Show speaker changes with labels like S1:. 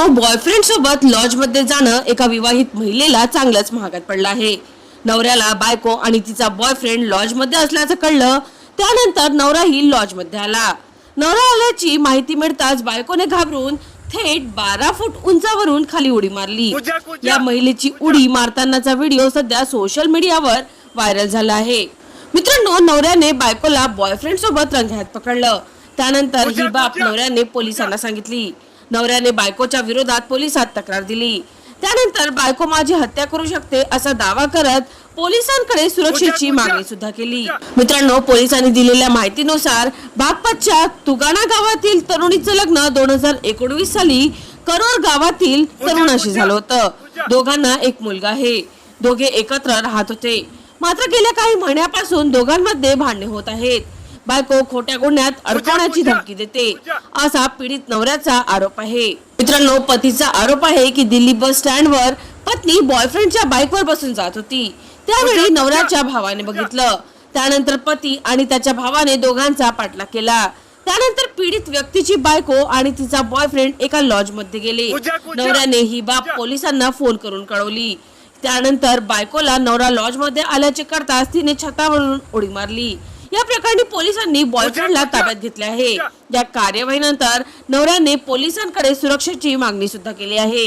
S1: मित्रांनो बॉयफ्रेंड सोबत लॉजमध्ये जाणं एका विवाहित महिलेला चांगलंच महागात पडलं आहे. नवऱ्याला बायको आणि तिचा बॉयफ्रेंड लॉजमध्ये असल्याचं कळलं. त्यानंतर नवराही लॉजमध्ये आला. नवरा आल्याची माहिती मिळताच बायकोने घाबरून थेट बारा फूट उंचावरून खाली उडी मारली. या महिलेची उडी मारतानाचा व्हिडिओ सध्या सोशल मीडियावर व्हायरल झाला आहे. मित्रांनो नवऱ्याने बायकोला बॉयफ्रेंड सोबत रंगह्यात पकडलं. त्यानंतर ही बाब
S2: कुजा,
S1: नवऱ्याने पोलिसांना सांगितली. नवऱ्याने बायकोच्या विरोधात पोलिसात तक्रार दिली. त्यानंतर बायको माझी हत्या करू शकते असा दावा करत पोलिसांकडे सुरक्षेची मागणी सुद्धा केली. मित्रांनो पोलिसांनी दिलेल्या माहितीनुसार बागपतच्या तुगाणा गावातील तरुणीचं लग्न दोन हजार एकोणवीस साली करोर गावातील तरुणाशी झालं होतं. दोघांना एक मुलगा आहे. दोघे एकत्र राहत होते. मात्र गेल्या काही महिन्यापासून दोघांमध्ये भांडणे होत आहेत. बायको खोट्या गुन्ह्यात अडकवण्याची. धमकी देते. असा पीडित नवऱ्याचा आरोप आहे मित्रांनो पतीचा आरोप आहे की दिल्ली बस स्टँडवर पत्नी बॉयफ्रेंडच्या बाईकवर बसून जात होती त्यावेळी. नवऱ्याच्या भावाने. बघितलं त्यानंतर पती आणि त्याच्या भावाने दोघांचा पाठलाग केला त्यानंतर पीडित व्यक्तीची बायको आणि तिचा बॉयफ्रेंड एका लॉजमध्ये गेले. नवऱ्याने ही बाब. पोलिसांना फोन करून कळवली त्यानंतर बायकोला नवरा लॉजमध्ये आल्याचे करताच तिने छतावरून उडी मारली या प्रकरणी पोलिसांनी बॉयफ्रेंडला. ताब्यात घेतले आहे. या कार्यवाहीनंतर नवऱ्याने पोलिसांकडे सुरक्षेची मागणी सुद्धा केली आहे